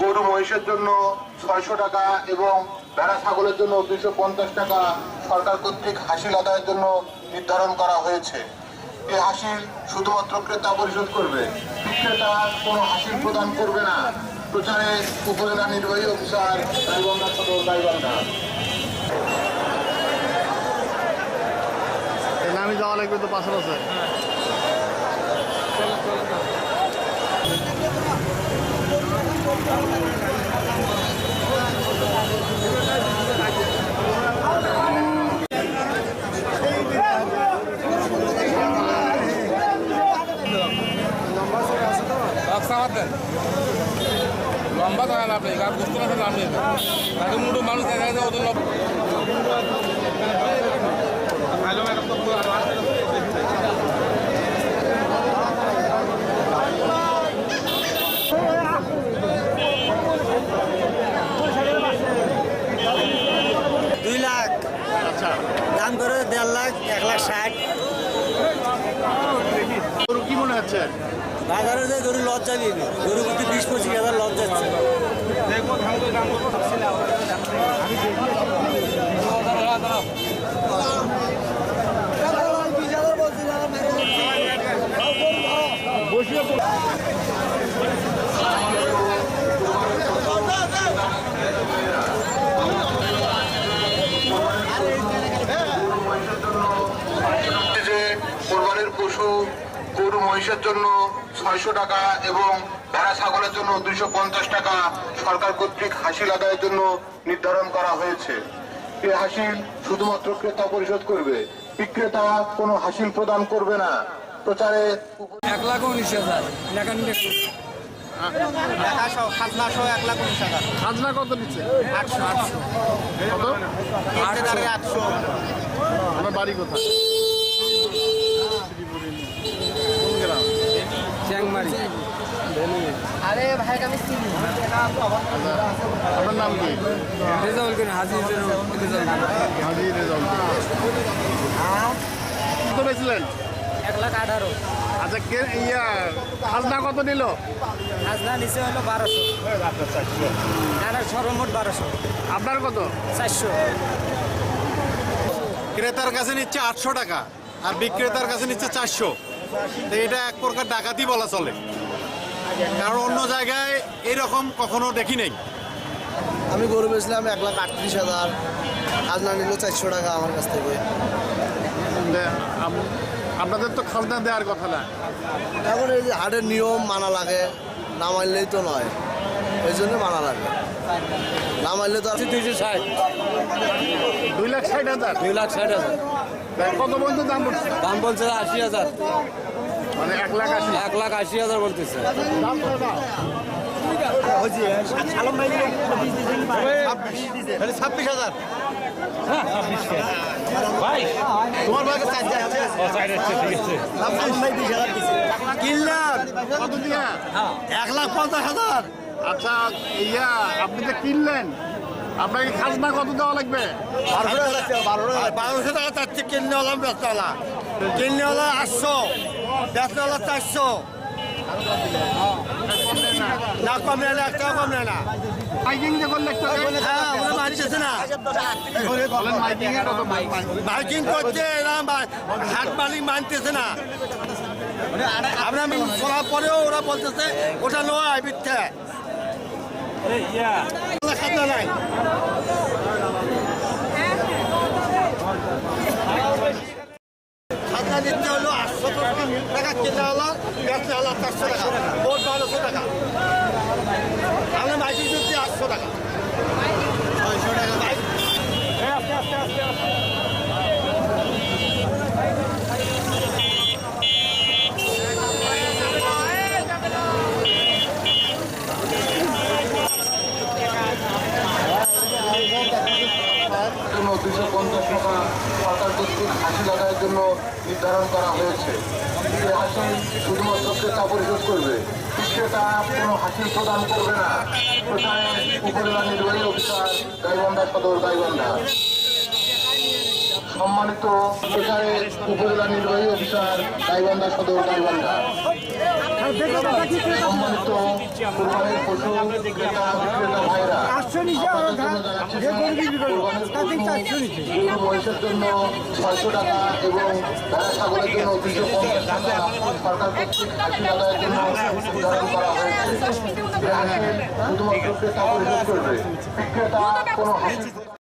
গরু মহিষের জন্য ছয়শো টাকা এবং ভেড়া ছাগলের জন্য দুইশো পঞ্চাশ টাকা সরকার কর্তৃক হাসিল আদায়ের জন্য নির্ধারণ করা হয়েছে। এই হাসিল শুধুমাত্র ক্রেতা পরিশোধ করবে। বিক্রেতা কোনো হাসিল প্রদান করবে না। প্রচারে উপজেলা নির্বাহী অফিসার গাইবান্ধা সদর গাইবান্ধা আমি যাওয়া লাগবে তো পাশে। লম্বা থাকা লাভ নেই গাছ বুঝতে পারছে লাভ নেই। তাকে মুঠো মানুষ দেখা যায় ওদের দুই লাখ। আচ্ছা। দাম করে দেড় লাখ এক লাখ ষাট। কি মনে হচ্ছে? বাজারে যে গরু লজ যাবি গরু কিন্তু বিশ পঁচিশ হাজার লজ যাচ্ছে যে কোরবানির পশু গরু মহিষের জন্য ছয়শো টাকা এবং ভেড়া ছাগলের জন্য দুইশো পঞ্চাশ টাকা সরকার কর্তৃক হাসিল আদায়ের জন্য নির্ধারণ করা হয়েছে। এ হাসিল শুধুমাত্র ক্রেতা পরিশোধ করবে বিক্রেতা কোনো হাসিল প্রদান করবে না। প্রচারে এক লাখ উনিশ হাজার খাজনা কত দিচ্ছে আটশো আটশো। আটশো। আমার বাড়ি কোথায়? আরে ভাই আমি চিনি। আপনার নাম কি? রেজাউল করে হাজির রেজাউল হাজি রেজাউল কত পেয়েছিলেন এক লাখ আঠারো। আচ্ছা কে ইয়া খাজনা কত নিল? খাজনা নিচে হলো বারোশো। না সর্বমোট বারোশো। আপনার কত? চারশো। ক্রেতার কাছে নিচ্ছে আটশো টাকা আর বিক্রেতার কাছে নিচ্ছে চারশো। তো এটা এক প্রকার ডাকাতি বলা চলে। কারণ অন্য জায়গায় এরকম কখনো দেখি নেই। আমি গরু বেচলাম এক লাখ আটত্রিশ হাজার। খাজনা নিল চারশো টাকা আমার কাছ থেকে। আপনাদের তো খাজনা দেওয়ার কথা না। এখন এই যে হাটের নিয়ম মানা লাগে। না মানলেই তো নয়। ওই জন্য মানা লাগে। না মানলে তো আছে দুইশো ষাট। দুই লাখ ষাট হাজার? দুই লাখ ষাট হাজার। কত পর্যন্ত দাম বলছে দাম বলছে আশি হাজার। মানে এক লাখ আশি। এক লাখ আশি হাজার বলতেছে। ছাব্বিশ হাজার তোমার এক লাখ পঞ্চাশ হাজার আচ্ছা ইয়া আপনি যে কিনলেন আপনাকে খাজনা কত দেওয়া লাগবে? বারোশো টাকা চারটে কিনে হলাম ব্যস্তলা কিনে হলো আটশো। ব্যস্তলা চারশো না কম নেয় না এক টাকা কম নেয় না। মাইকিং হ্যাঁ মাইকিং করছে হাট মালিক মানতেছে না। আমরা বলার পরেও ওরা বলতেছে ওটা নয় মিথ্যে। নাই। খাজনা দিতে হলো আটশো টাকা কেনা হলো, বেচতে হলো চারশো টাকা টাকা। টাকা। টাকা মাইক দুশো পঞ্চাশ টাকা সরকার কর্তৃক আদায়ের জন্য নির্ধারণ করা হয়েছে। এই হাসি শুধুমাত্র ক্রেতা পরিশোধ করবে। ক্রেতা কোনো হাসিল প্রদান করবে না। কোথায় উপজেলা নির্বাহী অফিসার গাইবান্ধা সদর গাইবান্ধা। সম্মানিত প্রচারে উপজেলা নির্বাহী অফিসার গাইবান্ধা সদর গাইবান্ধা। সম্মানিত কোরবানির পশু ক্রেতা বিক্রেতা ভাইরা আপনাদের জন্য ছয়শো টাকা এবং ভেড়া ছাগলের জন্য দুশো পঞ্চাশ টাকা। সরকার কর্তৃক জন্য নির্ধারণ করা হয়েছে। শুধুমাত্র ক্রেতা পরিশোধ করবে। বিক্রেতা কোনো